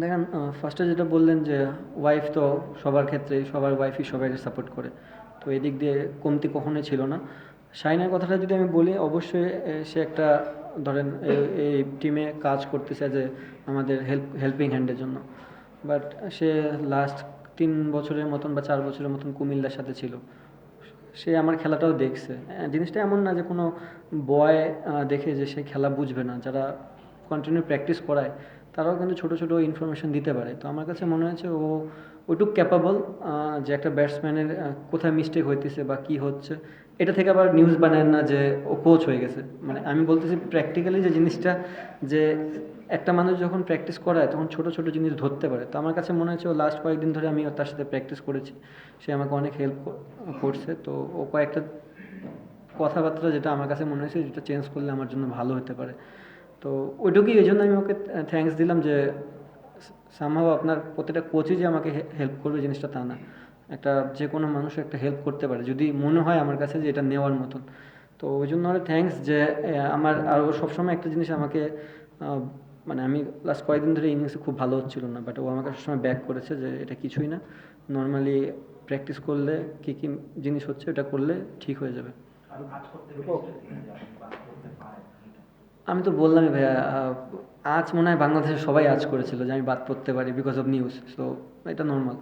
দেখেন ফার্স্টে যেটা বললেন যে ওয়াইফ তো সবার ক্ষেত্রেই সবার ওয়াইফই সবাইকে সাপোর্ট করে। তো এদিক দিয়ে কমতি কখনোই ছিল না। শাইনের কথাটা যদি আমি বলি, অবশ্যই সে একটা, ধরেন এই- টিমে কাজ করতেছে যে, আমাদের হেল্প হেল্পিং হ্যান্ডের জন্য। বাট সে লাস্ট তিন বছরের মতন বা চার বছরের মতন কুমিল্লার সাথে ছিল। সে আমার খেলাটাও দেখছে। জিনিসটা এমন না যে কোনো বয় দেখে যে সে খেলা বুঝবে না। যারা কন্টিনিউ প্র্যাকটিস করায় তারাও কিন্তু ছোটো ছোটো ইনফরমেশন দিতে পারে। তো আমার কাছে মনে হয়েছে ও ওইটুক ক্যাপাবল যে একটা ব্যাটসম্যানের কোথায় মিস্টেক হইতেছে বা কি হচ্ছে, এটা থেকে আবার নিউজ বানায় না যে ও কোচ হয়ে গেছে। মানে আমি বলতেছি প্র্যাকটিক্যালি যে জিনিসটা যে একটা মানুষ যখন প্র্যাকটিস করায়, তখন ছোট ছোট জিনিস ধরতে পারে। তো আমার কাছে মনে হচ্ছে ও লাস্ট কয়েকদিন ধরে আমি তার সাথে প্র্যাকটিস করেছি। সে আমাকে অনেক হেল্প করছে। তো ও কয়েকটা কথাবার্তা যেটা আমার কাছে মনে হয়েছে, যেটা চেঞ্জ করলে আমার জন্য ভালো হতে পারে। তো ওইটুকুই, এই জন্য আমি ওকে থ্যাঙ্কস দিলাম যে সামহাও আপনার প্রত্যেকটা কোচই যে আমাকে হেল্প করবে জিনিসটা তা না। একটা যে কোনো মানুষ একটা হেল্প করতে পারে। যদি মনে হয় আমার কাছে যে এটা নেওয়ার মতন। তো ওই জন্য ওরা থ্যাঙ্কস যে আমার আর ও সবসময় একটা জিনিস আমাকে মানে আমি লাস্ট কয়েকদিন ধরে ইনিংসে খুব ভালো হচ্ছিল না। বাট ও আমাকে সবসময় ব্যাক করেছে যে এটা কিছুই না। নর্মালি প্র্যাকটিস করলে কী কী জিনিস হচ্ছে এটা করলে ঠিক হয়ে যাবে। আজ করতে আমি তো বললামই ভাইয়া আজ মনে হয় বাংলাদেশের সবাই আজ করেছিল যে আমি বাদ পড়তে পারি বিকজ অফ নিউজ সো এটা নর্মাল